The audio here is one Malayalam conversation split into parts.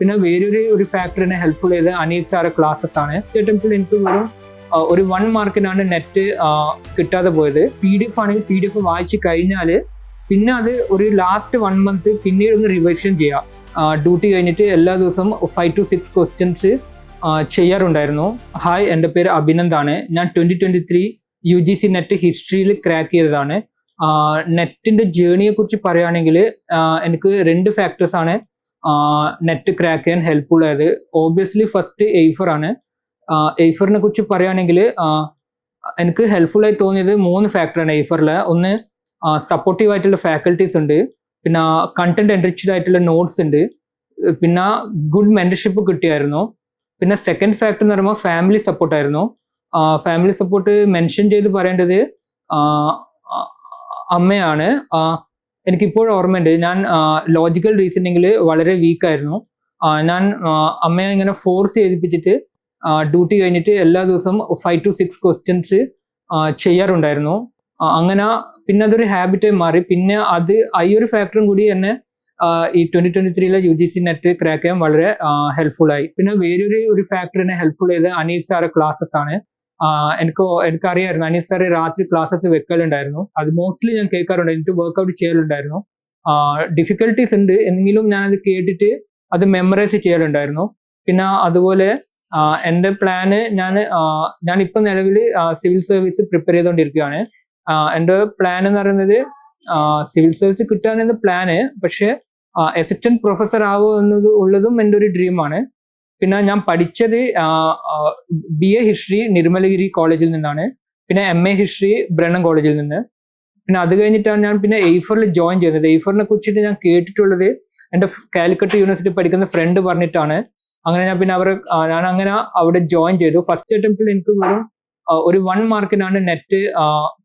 പിന്നെ വേറൊരു ഒരു ഫാക്ടറിനെ ഹെൽപ്ഫുൾ ചെയ്ത് അനീസ് സാറെ ക്ലാസ്സസ് ആണ്. ടെമ്പിൾ എനിക്ക് വെറും ഒരു വൺ മാർക്കിനാണ് നെറ്റ് കിട്ടാതെ പോയത്. പി ഡി എഫ് ആണെങ്കിൽ പി ഡി എഫ് വായിച്ച് കഴിഞ്ഞാൽ പിന്നെ അത് ഒരു ലാസ്റ്റ് വൺ മന്ത് പിന്നീട് ഒന്ന് റിവിഷൻ ചെയ്യാം. ഡ്യൂട്ടി കഴിഞ്ഞിട്ട് എല്ലാ ദിവസവും ഫൈവ് ടു സിക്സ് ക്വസ്റ്റ്യൻസ് ചെയ്യാറുണ്ടായിരുന്നു. ഹായ് എന്റെ പേര് അഭിനന്ദാണ് ഞാൻ twenty twenty three U G C NET ഹിസ്റ്ററിയിൽ ക്രാക്ക് ചെയ്തതാണ് നെറ്റിന്റെ ജേണിയെക്കുറിച്ച് പറയുകയാണെങ്കിൽ എനിക്ക് രണ്ട് ഫാക്ടേഴ്സ് ആണ്. നെറ്റ് ക്രാക്ക് ചെയ്യാൻ ഹെൽപ്ഫുൾ ആയത്. ഓബിയസ്ലി ഫസ്റ്റ് എയ്ഫർ ആണ്. എയ്ഫറിനെ കുറിച്ച് പറയുകയാണെങ്കിൽ എനിക്ക് ഹെൽപ്ഫുൾ ആയി തോന്നിയത് മൂന്ന് ഫാക്ടറാണ് എയ്ഫറിൽ ഒന്ന് സപ്പോർട്ടീവ് ആയിട്ടുള്ള ഫാക്കൽറ്റീസ് ഉണ്ട്. പിന്നെ കണ്ടന്റ് എൻറിച്ച്ഡ് ആയിട്ടുള്ള നോട്ട്സ് ഉണ്ട്. പിന്നെ ഗുഡ് മെന്റർഷിപ്പ് കിട്ടിയായിരുന്നു. പിന്നെ സെക്കൻഡ് ഫാക്ടർ എന്ന് പറയുമ്പോൾ ഫാമിലി സപ്പോർട്ടായിരുന്നു ഫാമിലി സപ്പോർട്ട് മെൻഷൻ ചെയ്ത് പറയേണ്ടത് അമ്മയാണ്. എനിക്കിപ്പോഴും ഓർമ്മയുണ്ട്. ഞാൻ ലോജിക്കൽ റീസണിങ്ങിൽ വളരെ വീക്കായിരുന്നു ഞാൻ അമ്മയെ ഇങ്ങനെ ഫോഴ്സ് ചെയ്തിപ്പിച്ചിട്ട് ഡ്യൂട്ടി കഴിഞ്ഞിട്ട് എല്ലാ ദിവസവും ഫൈവ് ടു സിക്സ് ക്വസ്റ്റ്യൻസ് ചെയ്യാറുണ്ടായിരുന്നു. അങ്ങനെ പിന്നെ അതൊരു ഹാബിറ്റായി മാറി. പിന്നെ അത് ഈ ഒരു ഫാക്ടറും കൂടി എന്നെ ഈ twenty twenty ത്രീയിലെ U G C NET crack ചെയ്യാൻ വളരെ ഹെൽപ്ഫുൾ ആയി. പിന്നെ വേറൊരു ഒരു ഫാക്ടറിനെ ഹെൽപ്ഫുൾ ചെയ്ത് അനീസ് സാറെ ക്ലാസ്സസ് ആണ്. എനിക്ക് എനിക്കറിയായിരുന്നു. അനിയൻ സാറ് രാത്രി ക്ലാസ്സസ് വെക്കലുണ്ടായിരുന്നു. അത് മോസ്റ്റ്ലി ഞാൻ കേൾക്കാറുണ്ട്. എനിക്ക് വർക്ക്ഔട്ട് ചെയ്യലുണ്ടായിരുന്നു. ഡിഫിക്കൽട്ടീസ് ഉണ്ട്. എങ്കിലും അത് കേട്ടിട്ട് അത് മെമ്മറൈസ് ചെയ്യലുണ്ടായിരുന്നു. പിന്നെ അതുപോലെ എന്റെ പ്ലാന് ഞാൻ ഞാൻ ഇപ്പം നിലവിൽ സിവിൽ സർവീസ് പ്രിപ്പയർ ചെയ്തുകൊണ്ടിരിക്കുകയാണ് എന്റെ പ്ലാൻ എന്ന് പറയുന്നത് സിവിൽ സർവീസ് കിട്ടാനെന്ന് പ്ലാന് പക്ഷേ അസിസ്റ്റന്റ് പ്രൊഫസർ ആവുക എന്നത് ഉള്ളതും എന്റെ ഒരു ഡ്രീമാണ് പിന്നെ ഞാൻ പഠിച്ചത് ബി എ ഹിസ്റ്ററി നിർമ്മലഗിരി കോളേജിൽ നിന്നാണ്. പിന്നെ എം എ ഹിസ്റ്ററി ബ്രണ്ണം കോളേജിൽ നിന്ന്. പിന്നെ അത് കഴിഞ്ഞിട്ടാണ് ഞാൻ പിന്നെ എയ്ഫറിൽ ജോയിൻ ചെയ്തത്. എയ്ഫറിനെ കുറിച്ചിട്ട് ഞാൻ കേട്ടിട്ടുള്ളത് എന്റെ കാലിക്കട്ട് യൂണിവേഴ്സിറ്റി പഠിക്കുന്ന ഫ്രണ്ട് പറഞ്ഞിട്ടാണ്. അങ്ങനെ ഞാൻ പിന്നെ അവർ ഞാൻ അങ്ങനെ അവിടെ ജോയിൻ ചെയ്തു. ഫസ്റ്റ് അറ്റംപ്റ്റിൽ എനിക്ക് വെറും ഒരു വൺ മാർക്കിനാണ് നെറ്റ്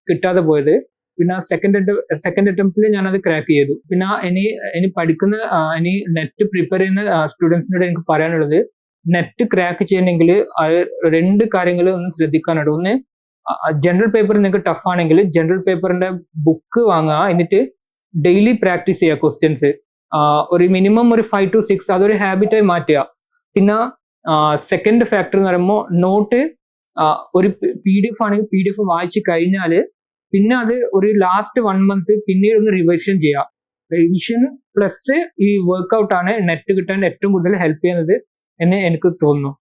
കിട്ടാതെ പോയത്. പിന്നെ സെക്കൻഡ് സെക്കൻഡ് അറ്റംപ്റ്റിൽ ഞാൻ അത് ക്രാക്ക് ചെയ്തു. പിന്നെ ഇനി ഇനി പഠിക്കുന്ന ഇനി നെറ്റ് പ്രിപ്പയർ ചെയ്യുന്ന സ്റ്റുഡൻസിനോട് എനിക്ക് പറയാനുള്ളത് നെറ്റ് ക്രാക്ക് ചെയ്യണമെങ്കിൽ രണ്ട് കാര്യങ്ങൾ ഒന്ന് ശ്രദ്ധിക്കാനുണ്ട്. ഒന്ന് ജനറൽ പേപ്പർ നിങ്ങൾക്ക് ടഫ് ആണെങ്കിൽ ജനറൽ പേപ്പറിന്റെ ബുക്ക് വാങ്ങുക. എന്നിട്ട് ഡെയിലി പ്രാക്ടീസ് ചെയ്യുക ക്വസ്റ്റ്യൻസ് ഒരു മിനിമം ഒരു ഫൈവ് ടു സിക്സ് അതൊരു ഹാബിറ്റായി മാറ്റുക. പിന്നെ സെക്കൻഡ് ഫാക്ടർ എന്ന് പറയുമ്പോൾ നോട്ട് ഒരു പി ഡി എഫ് ആണെങ്കിൽ പി ഡി എഫ് വായിച്ചു കഴിഞ്ഞാൽ പിന്നെ അത് ഒരു ലാസ്റ്റ് വൺ മന്ത് പിന്നീട് ഒന്ന് റിവിഷൻ ചെയ്യുക. റിവിഷൻ പ്ലസ് ഈ വർക്ക്ഔട്ട് ആണ് നെറ്റ് കിട്ടാൻ ഏറ്റവും കൂടുതൽ ഹെൽപ്പ് ചെയ്യുന്നത്. എന്ന് എനിക്ക് തോന്നുന്നു.